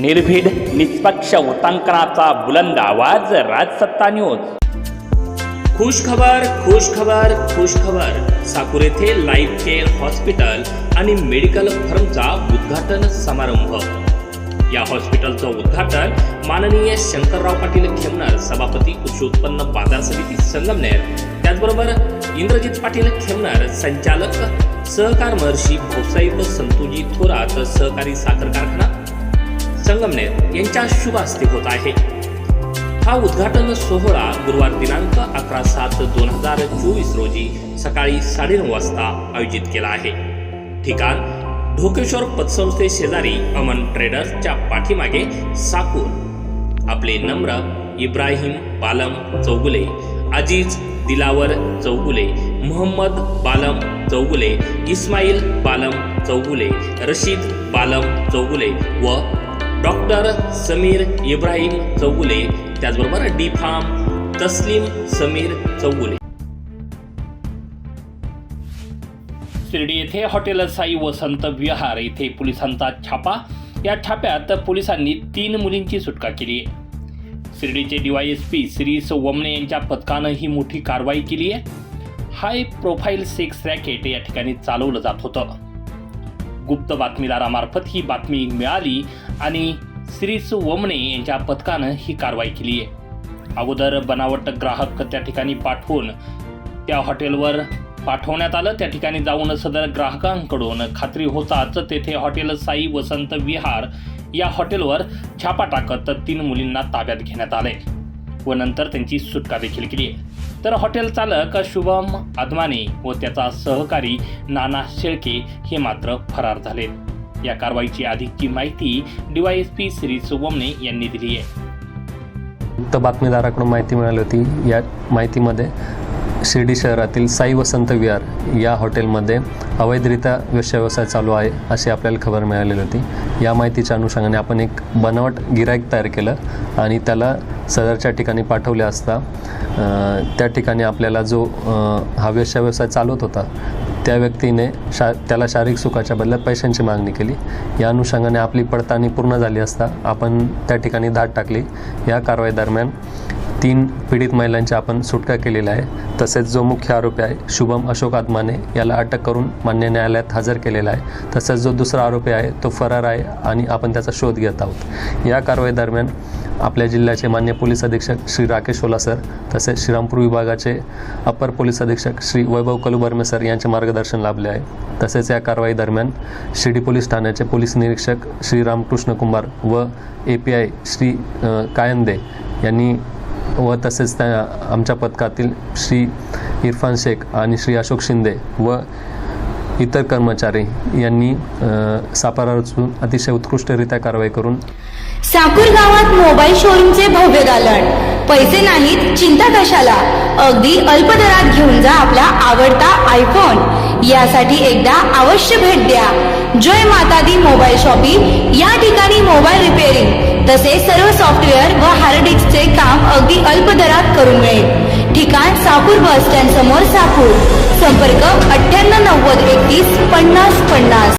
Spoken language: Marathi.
निर्भीड निष्पक्ष वृत्तांकनाचा बुलंद आवाज राजसत्ता न्यूज खुश खबर खुश खबर खुश खबर साकूर येथे लाईफ केअर हॉस्पिटल आणि मेडिकल फर्मचा उद्घाटन समारंभ. या हॉस्पिटलचं उद्घाटन माननीय शंकरराव पाटील खेमनर सभापती कृषी उत्पन्न बाजार समिती संगमनेर त्याचबरोबर इंद्रजित पाटील खेमनर संचालक सहकार महर्षी भाऊसाहेब संतोजी थोरात सहकारी साखर कारखाना संगमनेर यांच्या शुभ हस्ते होत आहे. हा उद्घाटन सोहळा गुरुवार दिनांक अकरा सात दोन हजार चोवीस रोजी सकाळी साडेनऊ वाजता आयोजित केला आहे. ठिकाण ढोकेश्वर पतसंस्थे शेजारी अमन ट्रेडर्सच्या पाठीमागे साकूर आपले नम्र इब्राहिम बालम चौगुले अजीज दिलावर चौगुले मोहम्मद बालम चौगुले इस्माईल बालम चौगुले रशीद बालम चौगुले व डॉक्टर समीर इब्राहिम चौगुले त्याचबरोबर डी फार्म तस्लीम समीर चौगुले. शिर्डी येथे हॉटेल साई वसंत विहार येथे पोलिसांचा छापा. या छाप्यात पोलिसांनी तीन मुलींची सुटका केली. आहे शिर्डीचे डीवायएसपी श्री वमने यांच्या पथकानं ही मोठी कारवाई केली आहे. हाय प्रोफाईल सेक्स रॅकेट या ठिकाणी चालवलं जात होतं. गुप्त बातमीदारामार्फत ही बातमी मिळाली आणि श्रीस वमने यांच्या पथकानं ही कारवाई केली आहे. अगोदर बनावट ग्राहक त्या ठिकाणी पाठवून त्या हॉटेलवर पाठवण्यात आलं. त्या ठिकाणी जाऊन सदर ग्राहकांकडून खात्री होताच तेथे हॉटेल साई वसंत विहार या हॉटेलवर छापा टाकत तीन मुलींना ताब्यात घेण्यात आले. व नंतर त्यांची सुटका देखील केली आहे. तर हॉटेल चालक शुभम अदमाने व त्याचा सहकारी नाना शेळके हे मात्र फरार झाले. या कारवाईची अधिकची माहिती डीवायएसपी श्री शुभमने यांनी दिली आहे. बातमीदाराकडून माहिती मिळाली होती. या माहितीमध्ये शिर्डी शहरातील साई वसंत विहार या हॉटेलमध्ये अवैधरित्या व्यवसाय चालू आहे अशी आपल्याला खबर मिळालेली होती. या माहितीच्या अनुषंगाने आपण एक बनावट गिराईक तयार केलं आणि त्याला सदरच्या ठिकाणी पाठवले असता त्या ठिकाणी आपल्याला जो हा हा व्यवसाय चालवत होता त्या व्यक्तीने शा त्याला शारीरिक सुखाच्या बदल्यात पैशांची मागणी केली. या अनुषंगाने आपली पडताळणी पूर्ण झाली असता आपण त्या ठिकाणी धाड टाकली. या कारवाई दरम्यान तीन पीडित महिलांची आपण सुटका केलेली आहे. तसेच जो मुख्य आरोपी आहे शुभम अशोक आदमाने याला अटक करून मान्य न्यायालयात हजर केलेला आहे. तसेच जो दुसरा आरोपी आहे तो फरार आहे आणि आपण त्याचा शोध घेत आहोत. या कारवाई दरम्यान आपल्या जिल्ह्याचे मान्य पोलीस अधीक्षक श्री राकेश ओला सर तसेच श्रीरामपूर विभागाचे अपर पोलीस अधीक्षक श्री वैभव कलुबर्मे सर यांचे मार्गदर्शन लाभले आहे. तसेच या कारवाई दरम्यान शिर्डी पोलीस ठाण्याचे पोलीस निरीक्षक श्री रामकृष्ण कुंभार व A P I Shri Kayande यांनी व तसेच त्या आमच्या पथकातील श्री इरफान शेख आणि श्री अशोक शिंदे व इतर कर्मचारी यांनी सापारा रचून अतिशय उत्कृष्टरित्या कारवाई करून साकूर गावात मोबाईल शोरूमचे भव्य दालन. पैसे नाहीत चिंता कशाला? अगदी अल्प दरात घेऊन जा आपला आवडता आयफोन यासाठी एकदा अवश्य भेट द्या. जय माता दी मोबाईल शॉपिंग या ठिकाणी मोबाईल रिपेअरिंग. तसेच सर्व सॉफ्टवेअर व हार्ड डिस्कचे काम अगदी अल्प दरात करून मिळेल. ठिकाण साकूर बस स्टँड समोर साकूर संपर्क अठ्ठ्याण्णव नव्वद एकतीस पन्नास पन्नास.